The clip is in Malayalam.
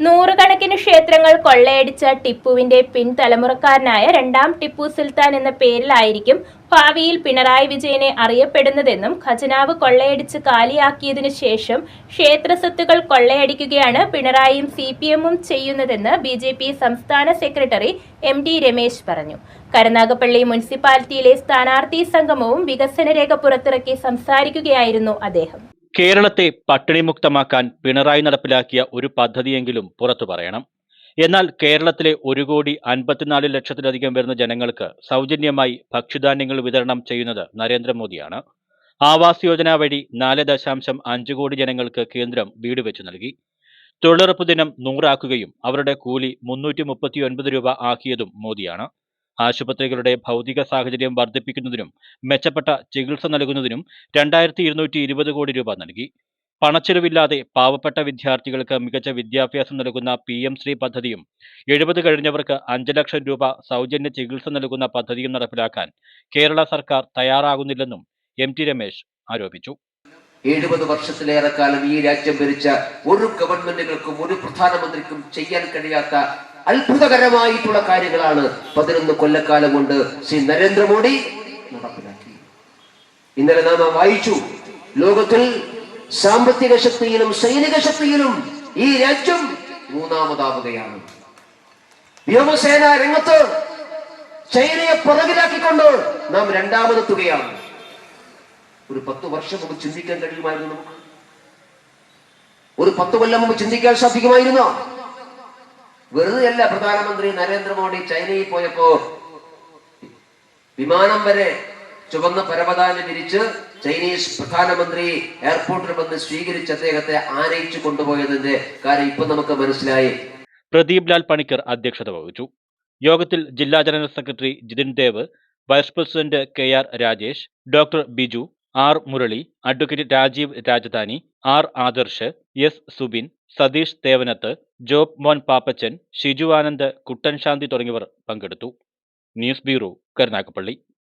നൂറുകണക്കിന് ക്ഷേത്രങ്ങൾ കൊള്ളയടിച്ച ടിപ്പുവിന്റെ പിൻതലമുറക്കാരനായ രണ്ടാം ടിപ്പു സുൽത്താൻ എന്ന പേരിലായിരിക്കും ഭാവിയിൽ പിണറായി വിജയനെ അറിയപ്പെടുന്നതെന്നും ഖജനാവ് കൊള്ളയടിച്ച് കാലിയാക്കിയതിനു ശേഷം ക്ഷേത്ര സ്വത്തുക്കൾ കൊള്ളയടിക്കുകയാണ് പിണറായിയും സി പി എമ്മും ചെയ്യുന്നതെന്ന് ബി ജെ പി സംസ്ഥാന സെക്രട്ടറി എം ടി രമേശ് പറഞ്ഞു. കരുനാഗപ്പള്ളി മുനിസിപ്പാലിറ്റിയിലെ സ്ഥാനാർത്ഥി സംഗമവും വികസന രേഖ പുറത്തിറക്കി സംസാരിക്കുകയായിരുന്നു അദ്ദേഹം. കേരളത്തെ പട്ടിണിമുക്തമാക്കാൻ പിണറായി നടപ്പിലാക്കിയ ഒരു പദ്ധതിയെങ്കിലും പുറത്തു പറയണം. എന്നാൽ കേരളത്തിലെ ഒരു കോടി അൻപത്തിനാല് ലക്ഷത്തിലധികം വരുന്ന ജനങ്ങൾക്ക് സൗജന്യമായി ഭക്ഷ്യധാന്യങ്ങൾ വിതരണം ചെയ്യുന്നത് നരേന്ദ്രമോദിയാണ്. ആവാസ് യോജന വഴി നാല് ദശാംശം അഞ്ച് കോടി ജനങ്ങൾക്ക് കേന്ദ്രം വീട് വെച്ചു നൽകി. തൊഴിലുറപ്പ് ദിനം നൂറാക്കുകയും അവരുടെ കൂലി മുന്നൂറ്റി മുപ്പത്തി ഒൻപത് രൂപ ആക്കിയതും മോദിയാണ്. ആശുപത്രികളുടെ ഭൗതിക സാഹചര്യം വർദ്ധിപ്പിക്കുന്നതിനും മെച്ചപ്പെട്ട ചികിത്സ നൽകുന്നതിനും രണ്ടായിരത്തി ഇരുന്നൂറ്റി ഇരുപത് കോടി രൂപ നൽകി. പണച്ചെലവില്ലാതെ പാവപ്പെട്ട വിദ്യാർത്ഥികൾക്ക് മികച്ച വിദ്യാഭ്യാസം നൽകുന്ന പി എം ശ്രീ പദ്ധതിയും എഴുപത് കഴിഞ്ഞവർക്ക് അഞ്ച് ലക്ഷം രൂപ സൗജന്യ ചികിത്സ നൽകുന്ന പദ്ധതിയും നടപ്പിലാക്കാൻ കേരള സർക്കാർ തയ്യാറാകുന്നില്ലെന്നും എം ടി രമേശ് ആരോപിച്ചു. എഴുപത് വർഷത്തിലേറെ കാലം ഈ രാജ്യം ഭരിച്ച ഒരു ഗവൺമെന്റുകൾക്കും ഒരു പ്രധാനമന്ത്രിക്കും ചെയ്യാൻ കഴിയാത്ത അത്ഭുതകരമായിട്ടുള്ള കാര്യങ്ങളാണ് പതിനൊന്ന് കൊല്ലക്കാലം കൊണ്ട് ശ്രീ നരേന്ദ്രമോദി നടപ്പിലാക്കി. ഇന്നലെ നാം വായിച്ചു ലോകത്തിൽ സാമ്പത്തിക ശക്തിയിലും സൈനിക ശക്തിയിലും ഈ രാജ്യം മൂന്നാമതാവുകയാണ്. വ്യോമസേന രംഗത്ത് ചൈനയെ പുറകിലാക്കിക്കൊണ്ട് നാം രണ്ടാമതെത്തുകയാണ്. ഒരു പത്ത് വർഷം മുമ്പ് ചിന്തിക്കാൻ കഴിയുമായിരുന്നു നമുക്ക്? ഒരു പത്ത് കൊല്ലം മുമ്പ് ചിന്തിക്കാൻ സാധിക്കുമായിരുന്നോ? വെറുതെയല്ല പ്രധാനമന്ത്രി നരേന്ദ്രമോദി ചൈനയിൽ പോയപ്പോ വിമാനം വരെ ചുവന്ന പരവതാനി വിരിച്ച് ചൈനീസ് പ്രധാനമന്ത്രി എയർപോർട്ടിൽ വന്ന് സ്വീകരിച്ച അദ്ദേഹത്തെ ആനയിച്ചു കൊണ്ടുപോയതിന്റെ കാര്യം ഇപ്പൊ നമുക്ക് മനസ്സിലായി. പ്രദീപ് ലാൽ പണിക്കർ അധ്യക്ഷത വഹിച്ചു. യോഗത്തിൽ ജില്ലാ general secretary Jithin Dev vice president K R Rajesh doctor Biju R. Murali advocate Rajeev Rajadhani R. Adarsh S. Subin Satheesh Thevanath Jobmon Pappachan Shiju Anand Kuttanshanthi തുടങ്ങിയവർ പങ്കെടുത്തു. News bureau Karunagappally.